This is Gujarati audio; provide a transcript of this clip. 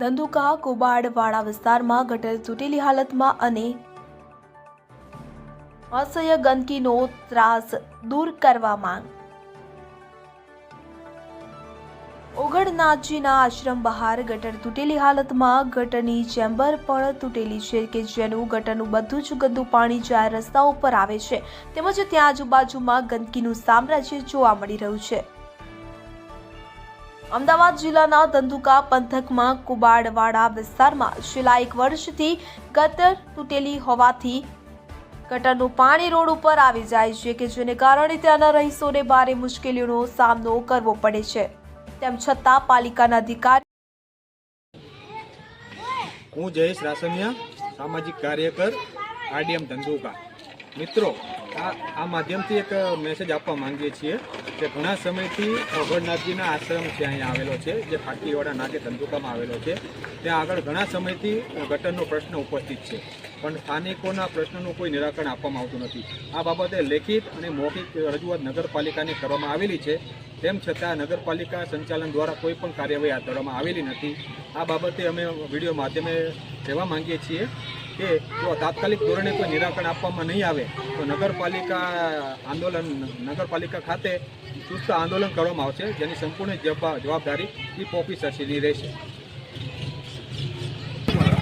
ધંધુકા કુબાડવાડા વિસ્તારમાં ગટર તૂટેલી હાલતમાં અને અસહ્ય ગંદકીનો ત્રાસ દૂર કરવા માંગ. ઓગણનાથજીના આશ્રમ બહાર ગટર તૂટેલી હાલતમાં ગટરની ચેમ્બર પણ તૂટેલી છે કે જેનું ગટરનું બધું જ ગંદુ પાણી જાહેર રસ્તાઓ પર આવે છે. તેમજ ત્યાં આજુબાજુમાં ગંદકીનું સામ્રાજ્ય જોવા મળી રહ્યું છે. અમદાવાદ જિલ્લાના ધંધુકા પંથકમાં કુબાડવાડા વિસ્તારમાં છેલ્લા એક વર્ષથી ગટર તૂટેલી હોવાથી ગટરનું પાણી રોડ ઉપર આવી જાય છે કે જેને કારણે ત્યાંના રહીશોને ભારે મુશ્કેલીઓનો સામનો કરવો પડે છે. તેમ છતાં પાલિકાના અધિકારી હું જયેશ રાસમિયા, સામાજિક કાર્યકર, આરડીએમ ધંધુકા. મિત્રો આ આ માધ્યમથી એક મેસેજ આપવા માંગીએ છીએ કે ઘણા સમયથી અભરનાથજીના આશ્રમ છે અહીંયા આવેલો છે, જે ફાટીવાડા નાગે ધંધુકામાં આવેલો છે. ત્યાં આગળ ઘણા સમયથી ગટરનો પ્રશ્ન ઉપસ્થિત છે. પણ સ્થાનિકોના પ્રશ્નનું કોઈ નિરાકરણ આપવામાં આવતું નથી. આ બાબતે લેખિત અને મૌખિક રજૂઆત નગરપાલિકાને કરવામાં આવેલી છે. તેમ છતાં નગરપાલિકા સંચાલન દ્વારા કોઈ પણ કાર્યવાહી હાથ ધરવામાં આવેલી નથી. આ બાબતે અમે વીડિયો માધ્યમે કહેવા માંગીએ છીએ. કે જો તાત્કાલિક ધોરણે કોઈ નિરાકરણ આપવામાં નહીં આવે, તો નગરપાલિકા આંદોલન, નગરપાલિકા ખાતે ચુસ્ત આંદોલન કરવામાં આવશે, જેની સંપૂર્ણ જવાબ- જવાબદારી ચીફ ઓફિસરશ્રીની રહેશે.